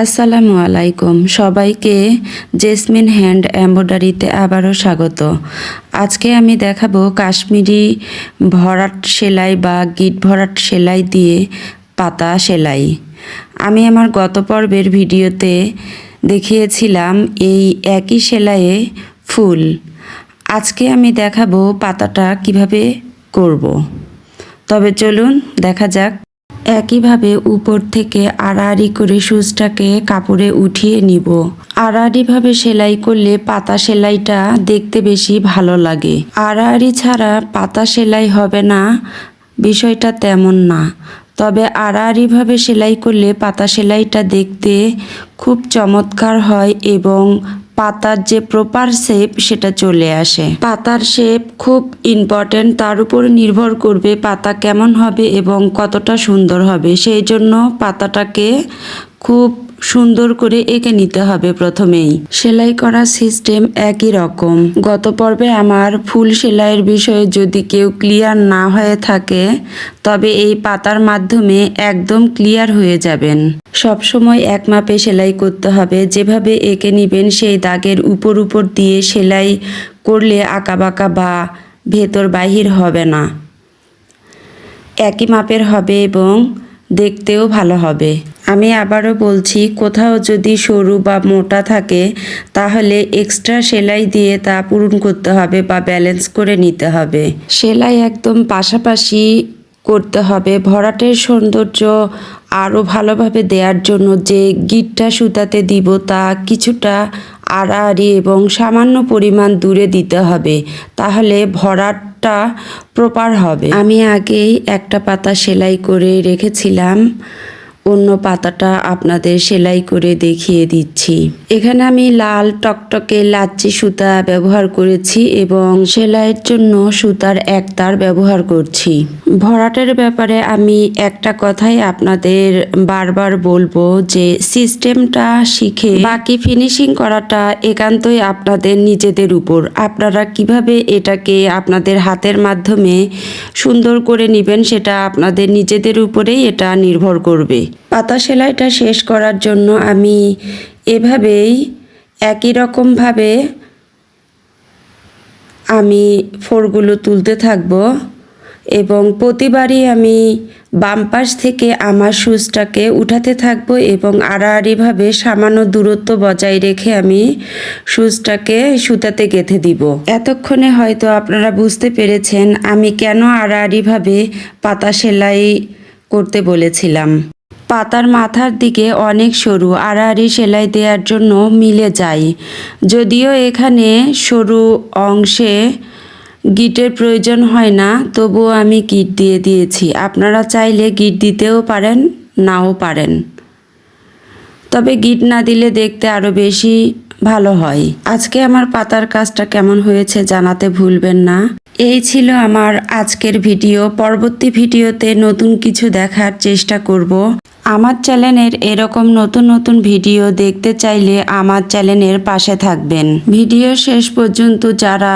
আসসালামু আলাইকুম। সবাইকে জেসমিন হ্যান্ড এম্ব্রয়ডারিতে আবারও স্বাগত। আজকে আমি দেখাবো কাশ্মীরি ভরাট সেলাই বা গিট ভরাট সেলাই দিয়ে পাতা সেলাই। আমি আমার গত পর্বের ভিডিওতে দেখিয়েছিলাম এই একই সেলাইয়ে ফুল। আজকে আমি দেখাবো পাতাটা কীভাবে করব। তবে চলুন, দেখা যাক। একইভাবে উপর থেকে আড়াআড়ি করে সুচটাকে কাপড়ে উঠিয়ে নিব। আড়াআড়িভাবে সেলাই করলে পাতা সেলাইটা দেখতে বেশি ভালো লাগে। আড়াআড়ি ছাড়া পাতা সেলাই হবে না, বিষয়টা তেমন না। তবে আড়াআড়িভাবে সেলাই করলে পাতা সেলাইটা দেখতে খুব চমৎকার হয় এবং পাতার যে প্রপার শেপ সেটা চলে আসে। পাতার শেপ খুব ইম্পর্টেন্ট তার উপর নির্ভর করবে পাতা কেমন হবে এবং কতটা সুন্দর হবে। সেই জন্য পাতাটাকে খুব সুন্দর করে এঁকে নিতে হবে প্রথমেই। সেলাই করার সিস্টেম একই রকম। গত পর্বে আমার ফুল সেলাইয়ের বিষয়ে যদি কেউ ক্লিয়ার না হয়ে থাকে, তবে এই পাতার মাধ্যমে একদম ক্লিয়ার হয়ে যাবেন। সবসময় এক মাপে সেলাই করতে হবে। যেভাবে এঁকে নিবেন, সেই দাগের উপর উপর দিয়ে সেলাই করলে আঁকাবাঁকা বা ভেতর বাহির হবে না। একই মাপের হবে এবং দেখতেও ভালো হবে। আমি আবারও বলছি, কোথাও যদি সরু বা মোটা থাকে, তাহলে এক্সট্রা সেলাই দিয়ে তা পূরণ করতে হবে বা ব্যালেন্স করে নিতে হবে। সেলাই একদম পাশাপাশি করতে হবে। ভরাটের সৌন্দর্য আরও ভালোভাবে দেওয়ার জন্য যে গিটটা সুতাতে দিব, তা কিছুটা আড়াআড়ি এবং সামান্য পরিমাণ দূরে দিতে হবে, তাহলে ভরাটটা প্রপার হবে। আমি আগেই একটা পাতা সেলাই করে রেখেছিলাম। অন্য পাতাটা আপনাদের সেলাই করে দেখিয়ে দিচ্ছি। এখানে আমি লাল টকটকে লাচ্ছি সুতা ব্যবহার করেছি এবং সেলাইয়ের জন্য সুতার এক তার ব্যবহার করছি। ভরাটের ব্যাপারে আমি একটা কথাই আপনাদের বারবার বলব যে, সিস্টেমটা শিখে বাকি ফিনিশিং করাটা একান্তই আপনাদের নিজেদের উপর। আপনারা কীভাবে এটাকে আপনাদের হাতের মাধ্যমে সুন্দর করে নেবেন সেটা আপনাদের নিজেদের উপরেই এটা নির্ভর করবে। পাতা সেলাইটা শেষ করার জন্য আমি এভাবেই একই রকমভাবে আমি ফোরগুলো তুলতে থাকব এবং প্রতিবারই আমি বাম পাশ থেকে আমার সুচটাকে উঠাতে থাকব এবং আড়াআড়িভাবে সামান্য দূরত্ব বজায় রেখে আমি সুচটাকে সুতাতে গেঁথে দিব। এতক্ষণে হয়তো আপনারা বুঝতে পেরেছেন আমি কেন আড়াআড়িভাবে পাতা সেলাই করতে বলেছিলাম। পাতার মাথার দিকে অনেক সরু, আড়াআড়ি সেলাই দেওয়ার জন্য মিলে যায়। যদিও এখানে সরু অংশে গিটের প্রয়োজন হয় না, তবুও আমি গিট দিয়ে দিয়েছি। আপনারা চাইলে গিট দিতেও পারেন, নাও পারেন। তবে গিট না দিলে দেখতে আরও বেশি ভালো হয়। আজকে আমার পাতার কাজটা কেমন হয়েছে জানাতে ভুলবেন না। এই ছিল আমার আজকের ভিডিও। পরবর্তী ভিডিওতে নতুন কিছু দেখার চেষ্টা করব। আমার চ্যানেলের এরকম নতুন নতুন ভিডিও দেখতে চাইলে আমার চ্যানেলের পাশে থাকবেন। ভিডিও শেষ পর্যন্ত যারা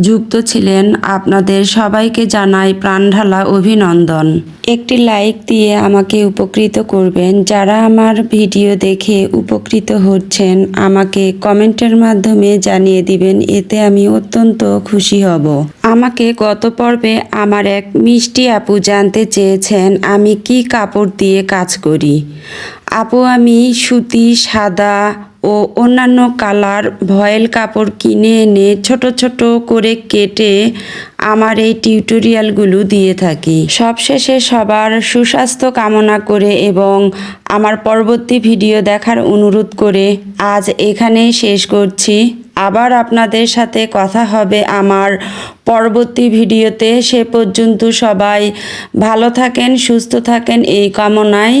যুক্ত ছিলেন আপনাদের সবাইকে জানাই প্রাণঢালা অভিনন্দন। একটি লাইক দিয়ে আমাকে উপকৃত করবেন। যারা আমার ভিডিও দেখে উপকৃত হচ্ছেন, আমাকে কমেন্টের মাধ্যমে জানিয়ে দিবেন। এতে আমি অত্যন্ত খুশি হব। আমাকে গত পর্বে আমার এক মিষ্টি আপু জানতে চেয়েছেন, আমি কি কাপড় দিয়ে কাজ করি? আপু, আমি সুতি, সাদা ও অন্যান্য কালার ভয়েল কাপড় কিনে এনে ছোট ছোট করে কেটে আমার এই টিউটোরিয়ালগুলো দিয়ে থাকি। সবশেষে সবার সুস্বাস্থ্য কামনা করে এবং আমার পরবর্তী ভিডিও দেখার অনুরোধ করে আজ এখানেই শেষ করছি। আবার আপনাদের সাথে কথা হবে আমার পরবর্তী ভিডিওতে। সে পর্যন্ত সবাই ভালো থাকেন, সুস্থ থাকেন, এই কামনায়